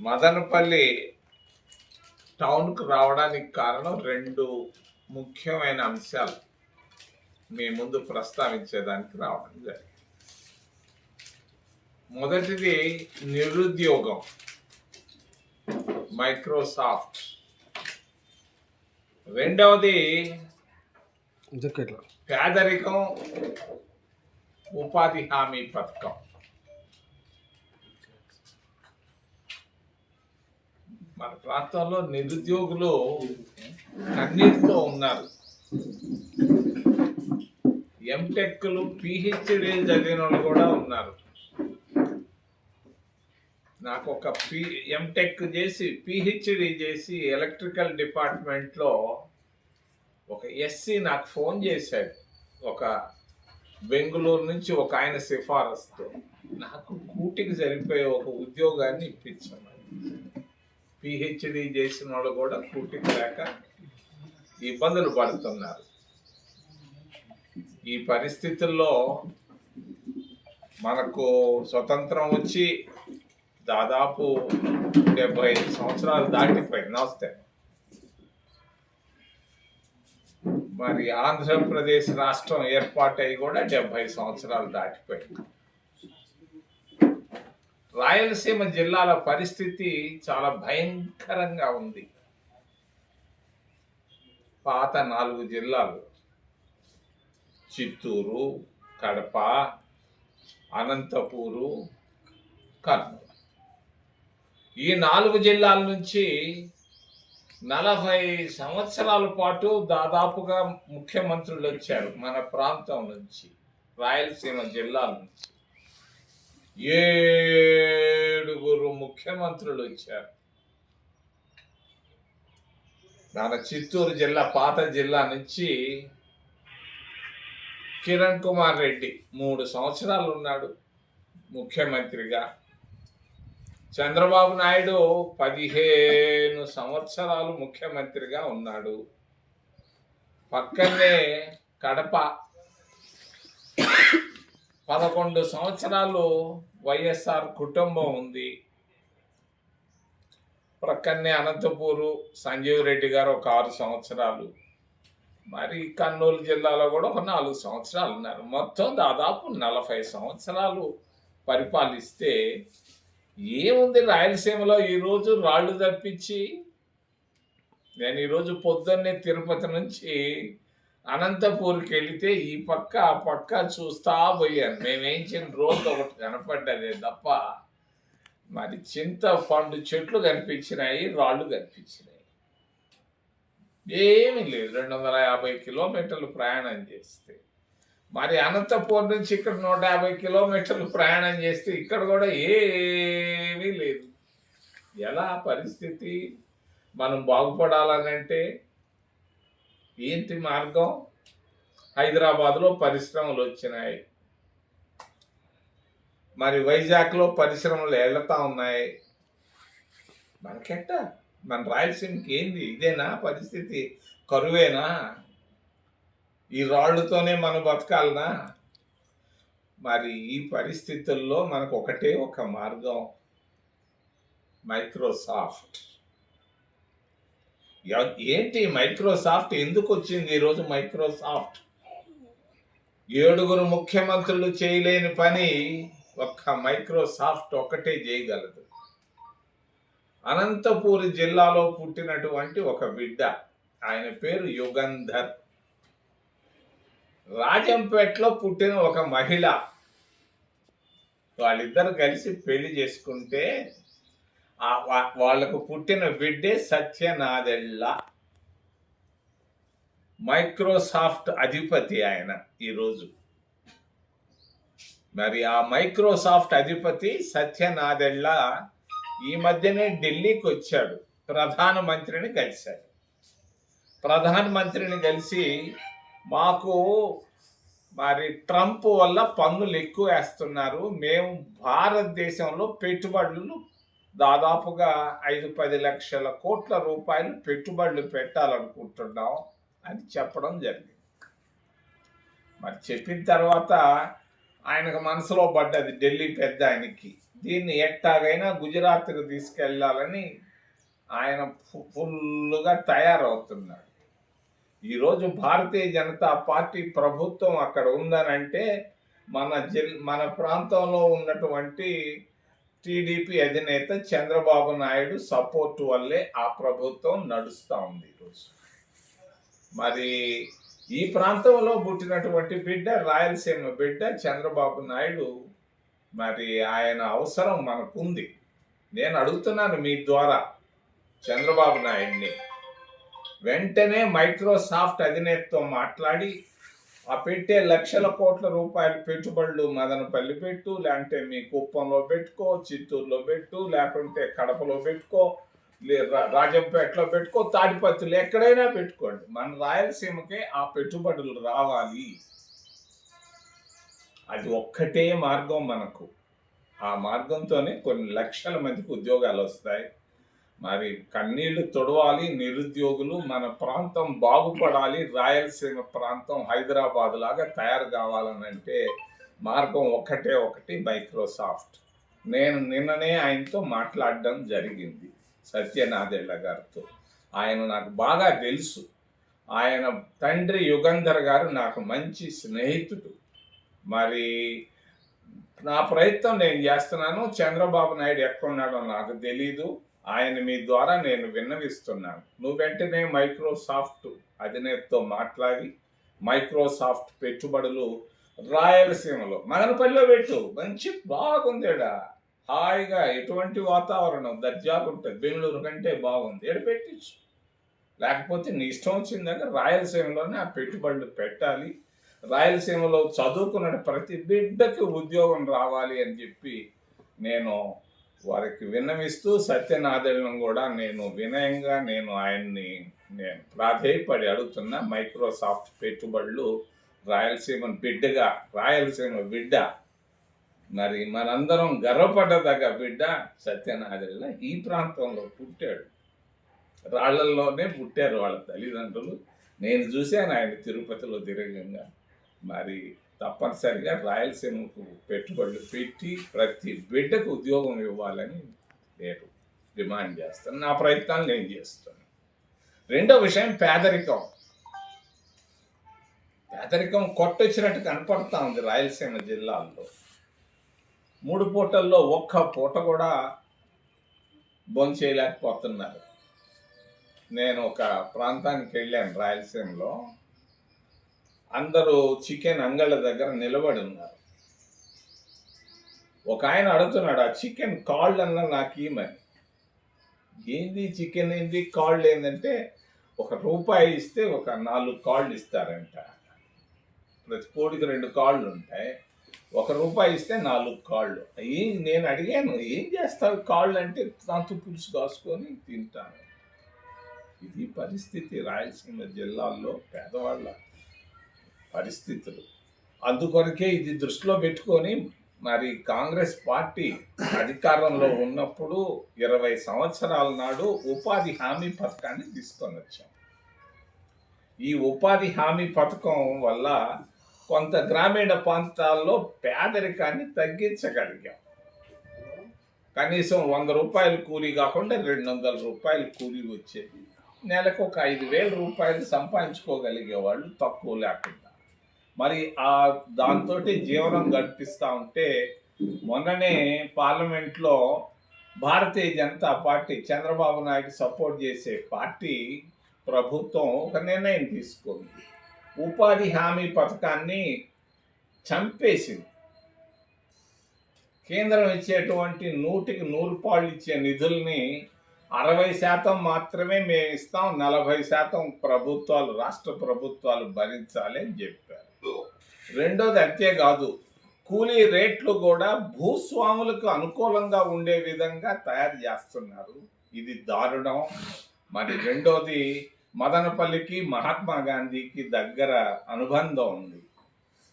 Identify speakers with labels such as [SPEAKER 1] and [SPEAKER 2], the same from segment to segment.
[SPEAKER 1] మదనపల్లి టౌన్కు రావడానికి కారణం రెండు ముఖ్యమైన అంశాలు మీ ముందు ప్రస్తావించేదానికి రావడం జరిగింది. మొదటిది నిరుద్యోగం. మైక్రోసాఫ్ట్. రెండవది పేదరికం ఉపాధి హామీ పథకం. మన ప్రాంతంలో నిరుద్యోగులు కన్నీటితో ఉన్నారు. ఎంటెక్లు పిహెచ్డీ చదివిన వాళ్ళు కూడా ఉన్నారు. నాకు ఒక పి ఎంటెక్ చేసి పిహెచ్డి చేసి ఎలక్ట్రికల్ డిపార్ట్మెంట్లో ఒక ఎస్సీ నాకు ఫోన్ చేశాడు. ఒక బెంగళూరు నుంచి ఒక ఆయన సిఫారసుతో. నాకు కూటికి సరిపోయే ఒక ఉద్యోగాన్ని ఇప్పించాను పిహెచ్డి చేసిన వాళ్ళు కూడా కూటికి లేక ఇబ్బందులు పడుతున్నారు. ఈ పరిస్థితుల్లో మనకు స్వతంత్రం వచ్చి దాదాపు డెబ్బై ఐదు సంవత్సరాలు దాటిపోయింది నమస్తే. మరి ఆంధ్రప్రదేశ్ రాష్ట్రం ఏర్పాటై కూడా డెబ్బై సంవత్సరాలు దాటిపోయింది. రాయలసీమ జిల్లాల పరిస్థితి చాలా భయంకరంగా ఉంది. పాత నాలుగు జిల్లాలు చిత్తూరు కడప అనంతపూరు కర్నూలు. ఈ నాలుగు జిల్లాల నుంచి నలభై సంవత్సరాల పాటు దాదాపుగా ముఖ్యమంత్రులు వచ్చారు మన ప్రాంతం నుంచి రాయలసీమ జిల్లాల నుంచి. ఏడుగురు ముఖ్యమంత్రులు వచ్చారు మన చిత్తూరు జిల్లా పాత జిల్లా నుంచి కిరణ్ కుమార్ రెడ్డి మూడు సంవత్సరాలు ఉన్నాడు ముఖ్యమంత్రిగా. చంద్రబాబు నాయుడు పదిహేను సంవత్సరాలు ముఖ్యమంత్రిగా ఉన్నాడు. పక్కనే కడప పదకొండు సంవత్సరాలు వైఎస్ఆర్ కుటుంబం ఉంది. ప్రక్కనే అనంతపూరు సంజీవ్ రెడ్డి గారు ఒక ఆరు సంవత్సరాలు. మరి కర్నూలు జిల్లాలో కూడా ఒక నాలుగు సంవత్సరాలు ఉన్నారు. మొత్తం దాదాపు నలభై సంవత్సరాలు పరిపాలిస్తే ఏముంది రాయలసీమలో ఈరోజు రాళ్ళు తప్పించి? నేను ఈరోజు పొద్దున్నే తిరుపతి నుంచి అనంతపూర్కి వెళితే ఈ పక్క ఆ పక్క చూస్తా పోయాను. మేమేంచిన రోజు ఒకటి కనపడ్డదే తప్ప మరి చింత పండు చెట్లు కనిపించినాయి రాళ్ళు కనిపించినాయి. ఏమీ లేదు. రెండు వందల యాభై కిలోమీటర్లు ప్రయాణం చేస్తే. మరి అనంతపూర్ నుంచి ఇక్కడ నూట యాభై కిలోమీటర్లు ప్రయాణం చేస్తే ఇక్కడ కూడా ఏమీ లేదు. ఎలా పరిస్థితి? మనం బాగుపడాలనంటే ఏంటి మార్గం? హైదరాబాద్లో పరిశ్రమలు వచ్చినాయి. మరి వైజాగ్లో పరిశ్రమలు వెళ్తా ఉన్నాయి. మనకెట్ట మన రాయలసీమకి ఏంది? ఇదేనా పరిస్థితి? కరువేనా? ఈ రాళ్ళతోనే మనం బతకాలనా? మరి ఈ పరిస్థితుల్లో మనకు ఒకటే ఒక మార్గం. మైక్రోసాఫ్ట్. ఏంటి మైక్రోసాఫ్ట్? ఎందుకు వచ్చింది ఈరోజు మైక్రోసాఫ్ట్? ఏడుగురు ముఖ్యమంత్రులు చేయలేని పని ఒక్క మైక్రోసాఫ్ట్ ఒక్కటే చేయగలదు. అనంతపూరి జిల్లాలో పుట్టినటువంటి ఒక బిడ్డ ఆయన పేరు యుగంధర్. రాజంపేటలో పుట్టిన ఒక మహిళ. వాళ్ళిద్దరు కలిసి పెళ్ళి చేసుకుంటే వాళ్ళకు పుట్టిన బిడ్డే సత్యనాదెళ్ళ మైక్రోసాఫ్ట్ అధిపతి ఆయన ఈరోజు. మరి ఆ మైక్రోసాఫ్ట్ అధిపతి సత్యనాదెళ్ళ ఈ మధ్యనే ఢిల్లీకి వచ్చాడు ప్రధానమంత్రిని కలిశాడు. ప్రధానమంత్రిని కలిసి మాకు మరి ట్రంప్ వల్ల పన్నులు ఎక్కువ వేస్తున్నారు మేము భారతదేశంలో పెట్టుబడులు దాదాపుగా ఐదు పది లక్షల కోట్ల రూపాయలు పెట్టుబడులు పెట్టాలనుకుంటున్నాం అని చెప్పడం జరిగింది. మరి చెప్పిన తర్వాత ఆయనకు మనసులో పడ్డది ఢిల్లీ పెద్ద ఆయనకి. దీన్ని ఎట్టాగైనా గుజరాత్కి తీసుకెళ్ళాలని ఆయన ఫుల్గా ఫుల్లుగా తయారవుతున్నాడు ఈరోజు భారతీయ జనతా పార్టీ ప్రభుత్వం అక్కడ ఉందనంటే మన జిల్ మన ప్రాంతంలో ఉన్నటువంటి టీడీపీ అధినేత చంద్రబాబు నాయుడు సపోర్ట్ వల్లే ఆ ప్రభుత్వం నడుస్తూ ఉంది ఈరోజు మరి ఈ ప్రాంతంలో పుట్టినటువంటి బిడ్డ రాయలసీమ బిడ్డ చంద్రబాబు నాయుడు మరి ఆయన అవసరం మనకుంది. నేను అడుగుతున్నాను మీ ద్వారా చంద్రబాబు నాయుడిని. వెంటనే మైక్రోసాఫ్ట్ అధినేతతో మాట్లాడి ఆ పెట్టే లక్షల కోట్ల రూపాయల పెట్టుబడులు మదనపల్లి పెట్టు లేదంటే మీ కుప్పంలో పెట్టుకో చిత్తూరులో పెట్టు లేకుంటే కడపలో పెట్టుకో రాజంపేటలో పెట్టుకో తాడిపత్రులు ఎక్కడైనా పెట్టుకోండి. మన రాయలసీమకే ఆ పెట్టుబడులు రావాలి. అది ఒక్కటే మార్గం మనకు. ఆ మార్గంతోనే కొన్ని లక్షల మందికి ఉద్యోగాలు వస్తాయి. మరి కన్నీళ్ళు తొడవాలి నిరుద్యోగులు మన ప్రాంతం బాగుపడాలి రాయలసీమ ప్రాంతం హైదరాబాద్ లాగా తయారు కావాలనంటే మార్గం ఒకటే ఒకటి మైక్రోసాఫ్ట్. నేను నిన్ననే ఆయనతో మాట్లాడడం జరిగింది సత్యనాథేళ్ళ గారితో. ఆయన నాకు బాగా తెలుసు. ఆయన తండ్రి యుగంధర్ గారు నాకు మంచి స్నేహితుడు. మరి నా ప్రయత్నం నేను చేస్తున్నాను చంద్రబాబు నాయుడు ఎక్కడున్నాడో నాకు తెలీదు. ఆయన మీ ద్వారా నేను విన్నవిస్తున్నాను. నువ్వు వెంటనే మైక్రోసాఫ్ట్ అధినేతతో మాట్లాడి మైక్రోసాఫ్ట్ పెట్టుబడులు రాయలసీమలో మదనపల్లిలో పెట్టు. మంచి బాగుందిడ? హాయిగా ఎటువంటి వాతావరణం? దర్జాగా ఉంటుంది బెంగళూరు కంటే బాగుంది. ఎడ పెట్టించు. లేకపోతే నీ ఇష్టం వచ్చిన దగ్గర రాయలసీమలోనే ఆ పెట్టుబడులు పెట్టాలి. రాయలసీమలో చదువుకున్న ప్రతి బిడ్డకి ఉద్యోగం రావాలి అని చెప్పి నేను వారికి విన్నవిస్తూ సత్యనాథేళ్ళను కూడా నేను వినయంగా నేను ఆయన్ని నేను ప్రాధేయపడి అడుగుతున్న మైక్రోసాఫ్ట్ పెట్టుబడులు రాయలసీమ బిడ్డగా రాయలసీమ బిడ్డ. మరి మనందరం గర్వపడ్డదగ్గ బిడ్డ సత్యనాథేళ్ళ ఈ ప్రాంతంలో పుట్టాడు. రాళ్ళల్లోనే పుట్టారు వాళ్ళ తల్లిదండ్రులు. నేను చూశాను ఆయన తిరుపతిలో తిరగంగా. మరి తప్పనిసరిగా రాయలసీమకు పెట్టుబడులు పెట్టి ప్రతి బిడ్డకు ఉద్యోగం ఇవ్వాలని నేను డిమాండ్ చేస్తాను. నా ప్రయత్నాలు నేను చేస్తాను. రెండో విషయం పేదరికం. పేదరికం కొట్టొచ్చినట్టు కనపడతా ఉంది రాయలసీమ జిల్లాల్లో. మూడు పూటల్లో ఒక్క పూట కూడా భోంచేయలేకపోతున్నారు నేను ఒక ప్రాంతానికి వెళ్ళాను రాయలసీమలో. అందరూ చికెన్ అంగళ్ళ దగ్గర నిలబడి ఉన్నారు. ఒక ఆయన అడుగుతున్నాడు ఆ చికెన్ కాళ్ళు అన్న నాకు ఇమ్మని ఏంది చికెన్ ఏంది? కాళ్ళు ఏంటంటే ఒక రూపాయి ఇస్తే ఒక నాలుగు కాళ్ళు ఇస్తారంట. ప్రతి కోడికి రెండు కాళ్ళు ఉంటాయి. ఒక రూపాయి ఇస్తే నాలుగు కాళ్ళు. ఏం నేను అడిగాను ఏం చేస్తావు కాళ్ళు అంటే దాంతో పులుసు కాసుకొని తింటాను. ఇది పరిస్థితి రాయలసీమ జిల్లాల్లో పేదవాళ్ళ పరిస్థితులు. అందుకొరకే ఇది దృష్టిలో పెట్టుకొని మరి కాంగ్రెస్ పార్టీ అధికారంలో ఉన్నప్పుడు ఇరవై సంవత్సరాల నాడు ఉపాధి హామీ పథకాన్ని తీసుకొని వచ్చాం ఈ ఉపాధి హామీ పథకం వల్ల కొంత గ్రామీణ ప్రాంతాల్లో పేదరికాన్ని తగ్గించగలిగాం. కనీసం వంద రూపాయలు కూలీ కాకుండా రెండు వందల రూపాయలు కూలీ వచ్చేది. నెలకు ఒక ఐదు వేల రూపాయలు సంపాదించుకోగలిగే వాళ్ళు తక్కువ లేకుండా. మరి ఆ దాంతో జీవనం గడిపిస్తూ ఉంటే మొన్ననే పార్లమెంట్లో భారతీయ జనతా పార్టీ చంద్రబాబు నాయుడు సపోర్ట్ చేసే పార్టీ ప్రభుత్వం ఒక నిర్ణయం తీసుకుంది. ఉపాధి హామీ పథకాన్ని చంపేసింది. కేంద్రం ఇచ్చేటువంటి నూటికి నూరు పాళ్ళు ఇచ్చే నిధుల్ని అరవై శాతం మాత్రమే మేము ఇస్తాం నలభై శాతం ప్రభుత్వాలు రాష్ట్ర ప్రభుత్వాలు భరించాలి అని చెప్పారు. రెండోది అంతేకాదు కూలీ రేట్లు కూడా భూస్వాములకు అనుకూలంగా ఉండే విధంగా తయారు చేస్తున్నారు. ఇది దారుణం. మరి రెండోది మదనపల్లికి మహాత్మా గాంధీకి దగ్గర అనుబంధం ఉంది.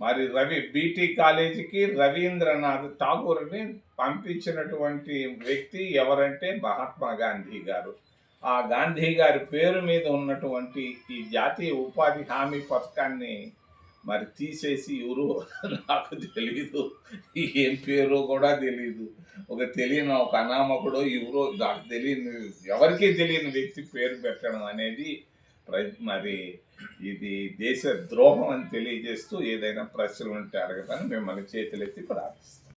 [SPEAKER 1] మరి రవి బీటీ కాలేజీకి రవీంద్రనాథ్ ఠాగూర్ని పంపించినటువంటి వ్యక్తి ఎవరంటే మహాత్మా గాంధీ గారు. ఆ గాంధీ గారి పేరు మీద ఉన్నటువంటి ఈ జాతీయ ఉపాధి హామీ పథకాన్ని మరి తీసేసి ఎవరు నాకు తెలీదు. ఏం పేరో కూడా తెలియదు ఒక తెలియని ఒక అనామకుడో ఎవరో నాకు తెలియని ఎవరికీ తెలియని వ్యక్తి పేరు పెట్టడం అనేది మరి ఇది దేశ ద్రోహం అని తెలియజేస్తూ ఏదైనా ప్రశ్నలు ఉంటే అడగదని మిమ్మల్ని చేతులెత్తి ప్రార్థిస్తాం